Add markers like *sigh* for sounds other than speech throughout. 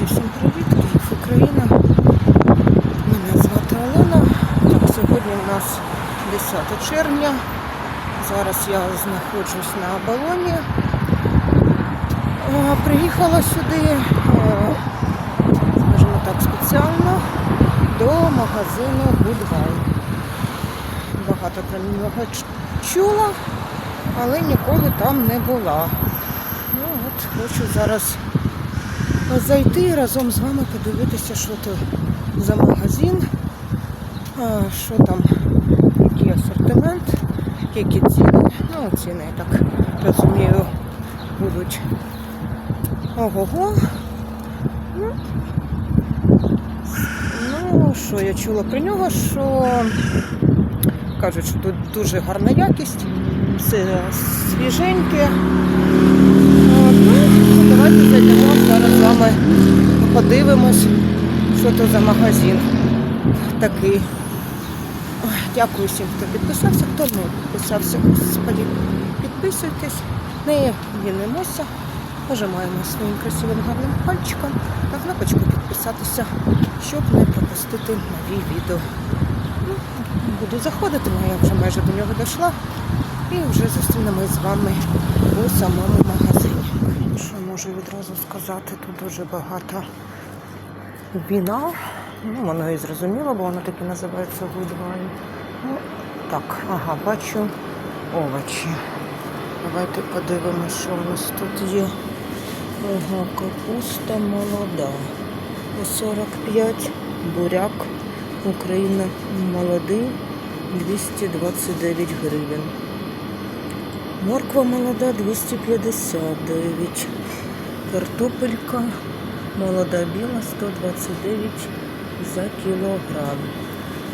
Друзі, всім привіт! Київ Україна. Мене звати Олена. Так, сьогодні у нас 10 червня. Зараз я знаходжусь на оболоні. Е, Приїхала сюди, е, скажімо так, спеціально до магазину Goodbye. Багато про нього чула, але ніколи там не була. Ну от хочу зараз зайти разом з вами подивитися, що то за магазин, що там, який асортимент, які ціни. Ну, ціни, я так розумію, будуть ого-го. Ну, ну, що я чула про нього, що кажуть, що тут дуже гарна якість, все свіженьке. Ну, давайте зайдемо зараз з вами подивимось, що то за магазин такий. Ой, Дякую всім, хто підписався, хто не підписався. Господі, підписуйтесь, не лінимося, нажимаємо своїм красивим гарним пальчиком на кнопочку підписатися, щоб не пропустити нові відео. Ну, буду заходити, але я вже майже до нього дійшла. І вже зустрінемось з вами у самому магазині. Можу відразу сказати, тут дуже багато віна. Ну, воно і зрозуміло, бо воно таки називається Goodwine. Ну, так, ага, бачу овочі. Давайте подивимося, що у нас тут є. Ага, капуста молода. 45, буряк, Україна молодий, 229 гривень. Морква молода 259. Картопелька молода біла 129 за кілограм.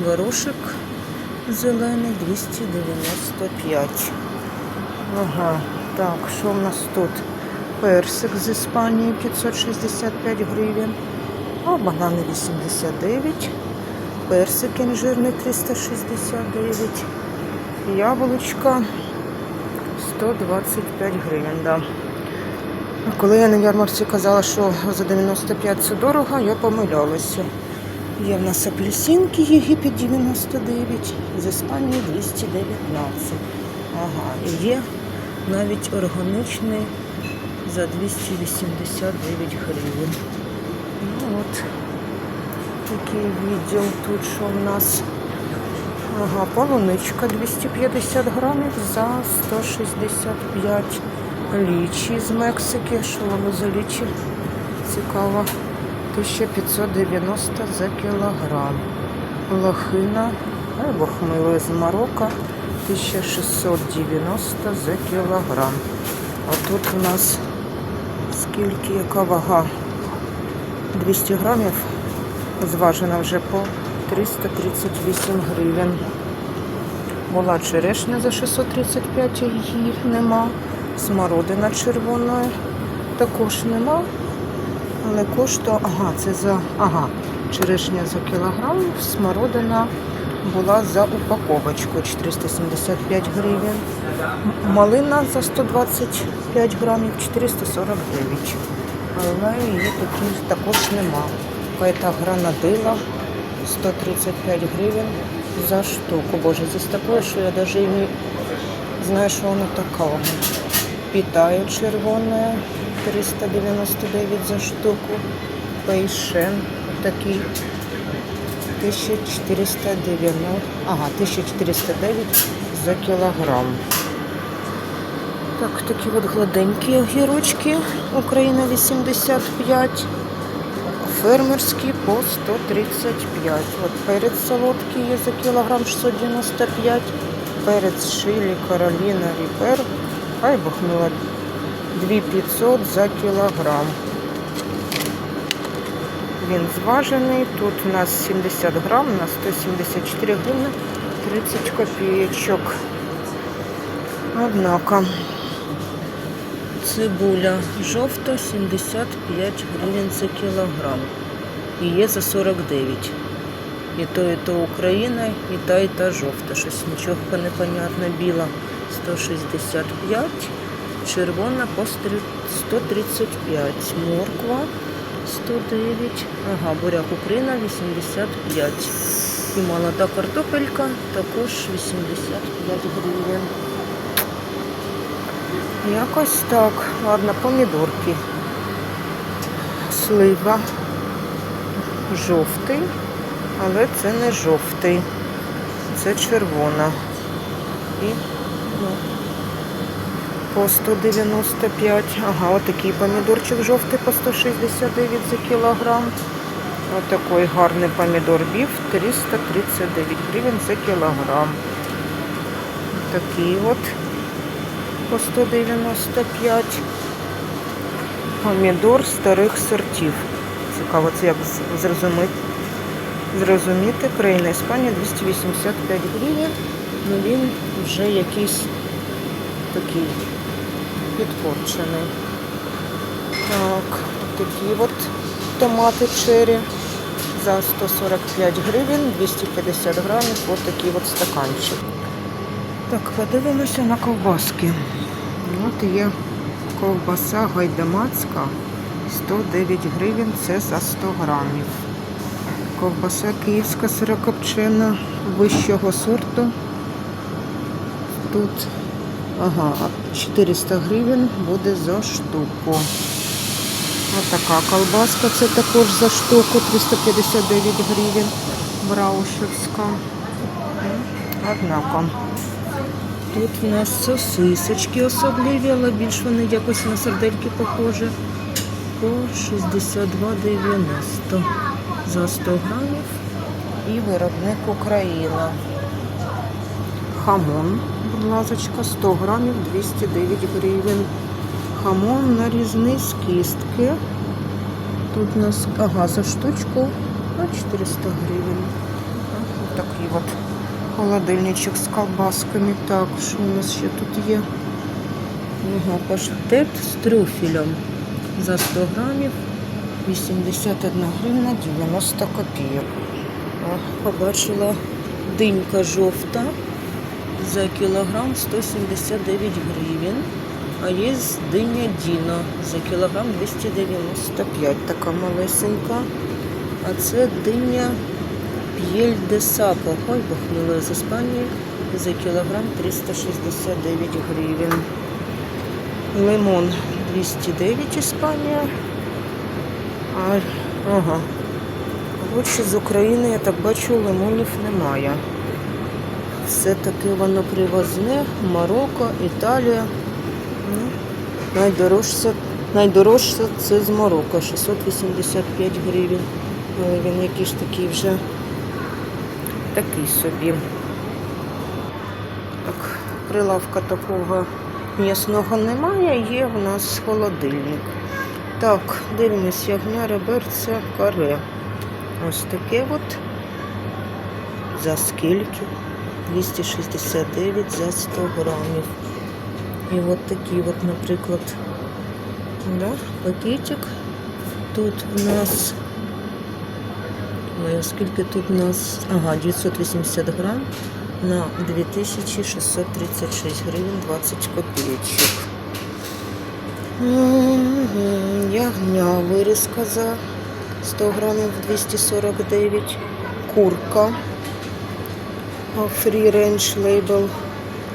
Горошек зелений 295. Ага, так, що в нас тут? Персик з Іспанії 565 гривень. А банани 89. Персик інжирний 369. Яблучка 125 гривень, да. Коли я на ярмарці казала, що за 95 це дорого, я помилялася. Є в нас апельсинки Єгипет 99, з Іспанії 219. Ага, і є навіть органічний за 289 гривень. Ну от такий відділ тут, що в нас. Ага, полуничка 250 грамів за 165 лічі з Мексики. Що воно за лічі? Цікаво. 1590 за кілограм. Лохина або хмело з Марокко 1690 за кілограм. А тут у нас скільки, яка вага? 200 грамів зважена вже по 338 гривень. Була черешня за 635, її нема. Смородина червона також нема. Але коштує, ага, це за, ага, черешня за кілограм, смородина була за упаковочку 475 гривень. Малина за 125 грамів 449. Але її також нема. Какая-то гранадила 135 гривень за штуку. Боже, здесь такое, що я і не знаю, що воно такого. Питаю червоне 399 за штуку. Пейшен такий 1490, ага, 1409 за кілограм. Так, такі от гладенькі огірочки. Україна 85. Фермерські по 135. От перець солодкий є за кілограм 695. Перець шилі, Кароліна, Ріпер. Хай бухнула 2500 за кілограм. Він зважений. Тут у нас 70 грам на 174 гривни 30 копійочок. Однако цибуля жовта 75 гривень за кілограм. І є за 49. І то, і то Україна, і та, і та жовта. Щось нічого непонятно. Біла 165, червона по 135. Морква 109. Ага, буряк Україна 85. І молода картопелька також 85 гривень. Якось так. Ладно, помідорки. Слива. Жовтий, але це не жовтий. Це червона. І ну, по 195. Ага, отакий помідорчик жовтий по 169 за кілограм. Отакий гарний помідор біф 339 гривень за кілограм. Такий от по 195. Помідор старих сортів. Цікаво, це як зрозуміти. Зрозуміти, країна Іспанія 285 гривень. Ну він вже якийсь такий підпорчений. Так, такі от томати черрі за 145 гривень, 250 грамів, от такий от стаканчик. Так, подивимося на ковбаски. От є ковбаса гайдамацька 109 гривень, це за 100 грамів. Ковбаса київська сирокопчена вищого сорту. Тут ага, 400 гривень буде за штуку. Ось така колбаска, це також за штуку 359 гривень. Браушевська. Однако. Тут у нас сосисочки особливі, але більш вони якось на сардельки похожі. По 62,90 за 100 грамів. І виробник Україна. Хамон, будь ласочка, 100 грамів 209 гривень. Хамон нарізний з кістки. Тут у нас, ага, за штучку на 400 гривень. Ось такий от холодильничок з колбасками. Так, що у нас ще тут є? Ага, паштет з трюфелем за 100 грамів 81 гривна 90 копійок. Побачила динька жовта за кілограм 179 гривень. А є диня Діна за кілограм 295, така малесенька. А це диня П'єль де Сапо. Ой, бахнула з Іспанії за кілограм 369 гривень. Лимон 209 Іспанія. А, ага. Коротше, з України, я так бачу, лимонів немає. Все-таки воно привозне, Марокко, Італія. Ну, найдорожче, найдорожче це з Марокко, 685 гривень. Але він якийсь такий вже такий собі. Так, прилавка такого м'ясного немає, є в нас холодильник. Так, дивимось, ягня, реберця, каре. Ось таке от. За скільки? 269 за 100 грамів. І от такий от, наприклад, да, пакетик. Тут в нас. Ой, а скільки тут у нас? Ага, 980 грам на 2636 гривень 20 копійочок. Ягня вирізка за 100 грамів 249. Курка. Free range label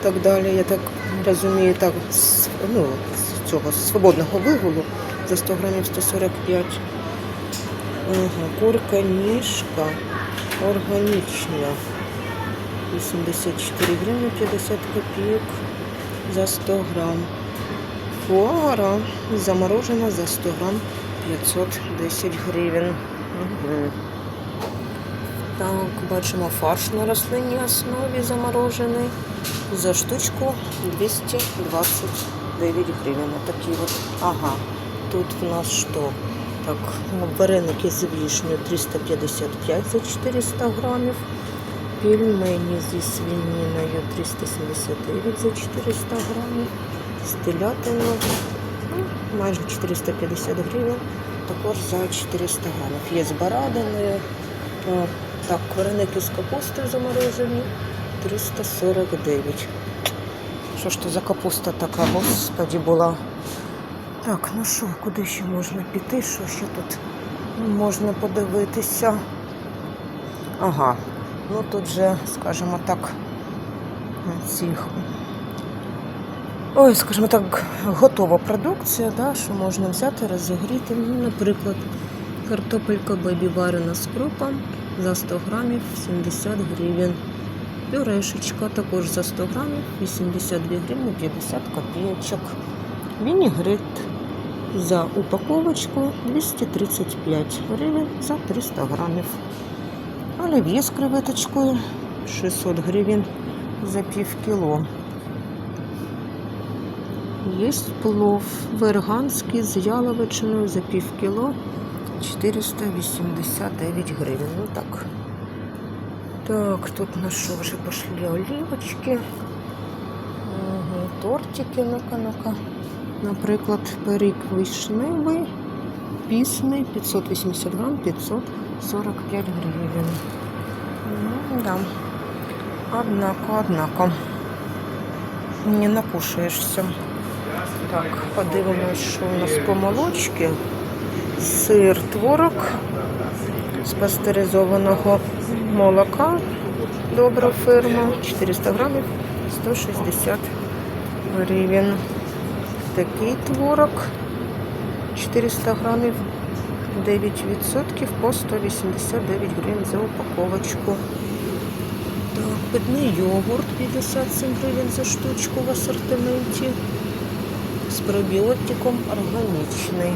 так далі. Я так розумію, так, з, ну, цього свободного вигулу за 100 грамів 145. Ага, курка ніжка органічна. 84 гривні 50 копійок за 100 грам. Фуагра заморожена за 100 грам 510 гривень. Угу. Так, бачимо фарш на рослинній основі заморожений. За штучку 229 гривень. Такий от. Ага, тут в нас що? Так, ну, вареники з вишнею 355 за 400 грамів. Пельмені зі свининою 379 за 400 грамів. З телятиною ну, майже 450 гривень. Також за 400 грамів. Є з бараниною. Так, вареники з капустою заморожені 349. Що ж то за капуста така, господі, була. Так, ну що, куди ще можна піти? Що ще тут можна подивитися. Ага, ну тут же, скажімо так, цих. Ой, скажімо так, готова продукція, да, що можна взяти, розігріти. Ну, наприклад, картопелька бебі варена з крупом за 100 грамів 70 гривень. Пюрешечка також за 100 грамів 82 гривні 50 копійочок. Вінігрет за упаковочку 235 гривень за 300 грамів. Олів'є з креветочкою 600 гривень за пів кіло. Є плов верганський з яловичиною за пів кіло 489 гривень. Ну так. Так, тут на що вже пошли олівочки. Угу, тортики, ну-ка, ну-ка. Наприклад, пиріг вишневий, пісний, 580 грам, 545 гривень. Ну, да. Однако, однако. Не накушаєшся. Так, подивимось, що у нас по молочці. Сир творог з пастеризованого молока. Добра фирма. 400 грамів, 160 гривень. Такий творог 400 грамів 9% по 189 гривень за упаковочку. Так, питний йогурт 57 гривень за штучку в асортименті. З пробіотиком органічний.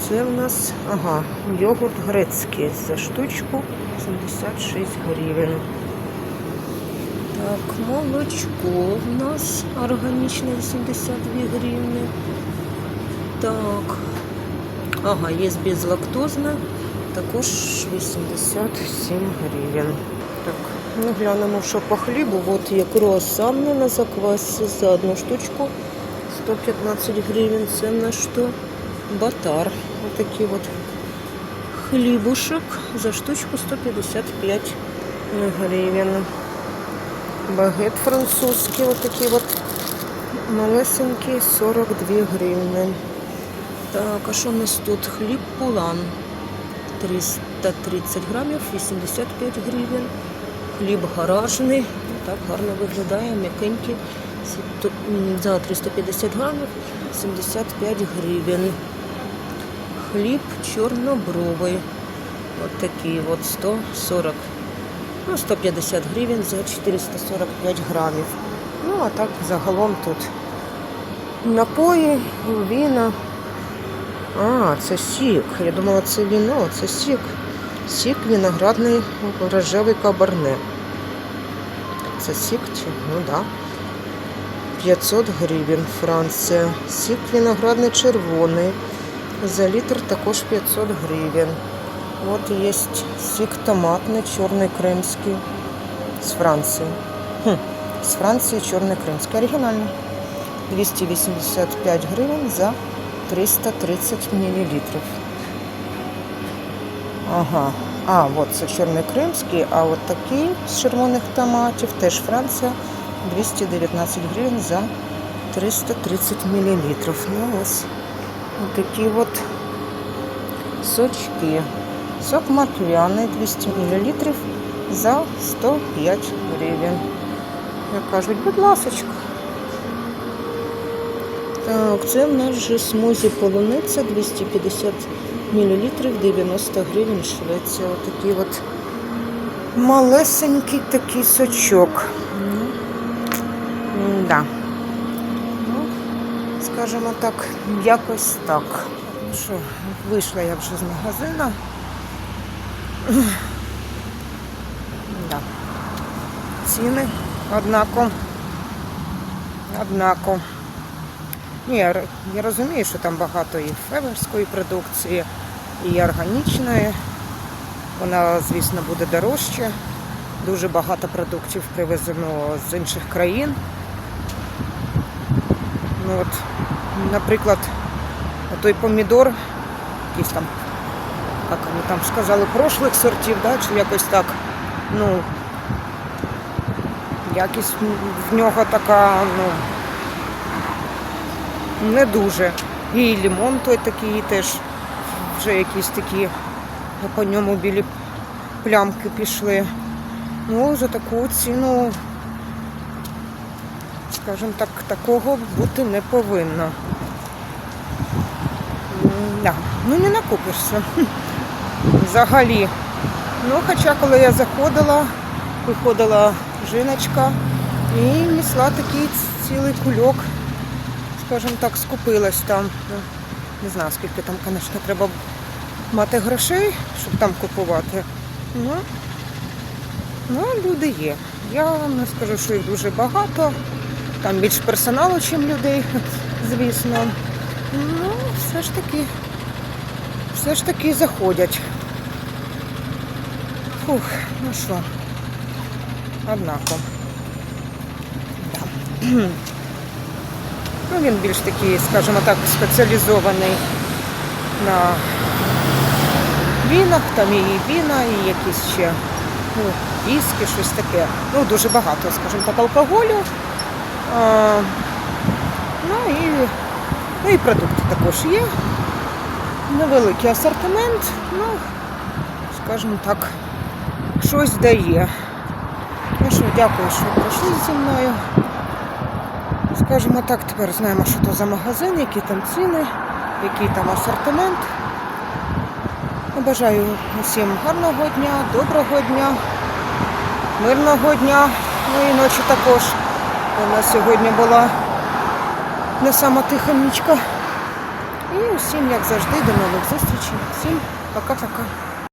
Це в нас, ага, йогурт грецький за штучку 76 гривень. Так, молочко в нас органічне 82 гривні. Так. Ага, є безлактозне, також 87 гривень. Так, ну глянемо, що по хлібу. От є круасани на заквасі за одну штучку 115 гривень. Це на що? Батар. Отакий от хлібушек за штучку 155 гривень. Багет французький, вот такий от малесенький, 42 гривни. Так, а що у нас тут? Хліб пулан 330 грамів, 85 гривень. Хліб гаражний, так гарно виглядає, м'якенький. За 350 грамів 75 гривень. Хліб чорнобровий. От такий от 140 Ну, 150 гривень за 445 грамів. Ну, а так загалом тут напої, віна. А, це сік. Я думала, це віно, це сік. Сік виноградний рожевий кабарне. Це сік? Ну так. Да. 500 гривень Франція. Сік виноградний червоний. За літр також 500 гривень. Вот есть сик томатный, черный крымский с Франции. Хм, с Франции черный крымский. Оригинальный. 285 гривен за 330 миллилитров. Ага. А, вот це чорний кримський, а от такий з червоних томатів, теж Франція, 219 гривень за 330 мл. Ну ось такі от сочки. Сок морквяний 200 мл за 105 гривень. Як кажуть, будь ласочка. Так, це в нас же смузі полуниця 250 мл 90 гривень Швеція. Отакий от малесенький такий сочок. Ну, да. Ну, скажімо так, якось так. Що, вийшла я вже з магазину. *clears throat* Да. Ціни однако. Однако. Ні, я, я розумію, що там багато і фермерської продукції, і органічної. Вона, звісно, буде дорожче. Дуже багато продуктів привезено з інших країн. Ну от, наприклад, той помідор, якийсь там, як вони там сказали, прошлих сортів, да, чи якось так, ну, якість в нього така, ну, не дуже. І лимон той такий теж вже якісь такі по ньому білі плямки пішли. Ну, за таку ціну, скажімо так, такого бути не повинно. Да. Ну не накупишся. *laughs* Взагалі. Ну, хоча коли я заходила, виходила жіночка і несла такий цілий кульок, скажімо так, скупилась там. Ну, Не знаю, скільки там, звісно, треба мати грошей, щоб там купувати. Ну, ну, люди є. Я не скажу, що їх дуже багато. Там більш персоналу, ніж людей, звісно. Ну, все ж таки, все ж таки заходять. Фух, ну що, однако. Да. *clears throat* Ну, він більш такий, скажімо так, спеціалізований на вінах, там і віна, і якісь ще ну, віскі, щось таке. Ну, дуже багато, скажімо так, алкоголю. Ну, і, ну і продукти також є. Невеликий асортимент, ну, скажімо так, щось дає. Ну що, дякую, що прийшли зі мною. Скажімо так, тепер знаємо, що то за магазин, які там ціни, який там асортимент. Ну, Бажаю усім гарного дня, доброго дня, мирного дня, ну і ночі також. Нас сьогодні була не сама тиха нічка. І усім, як завжди, до нових зустрічей. Всім пока-пока.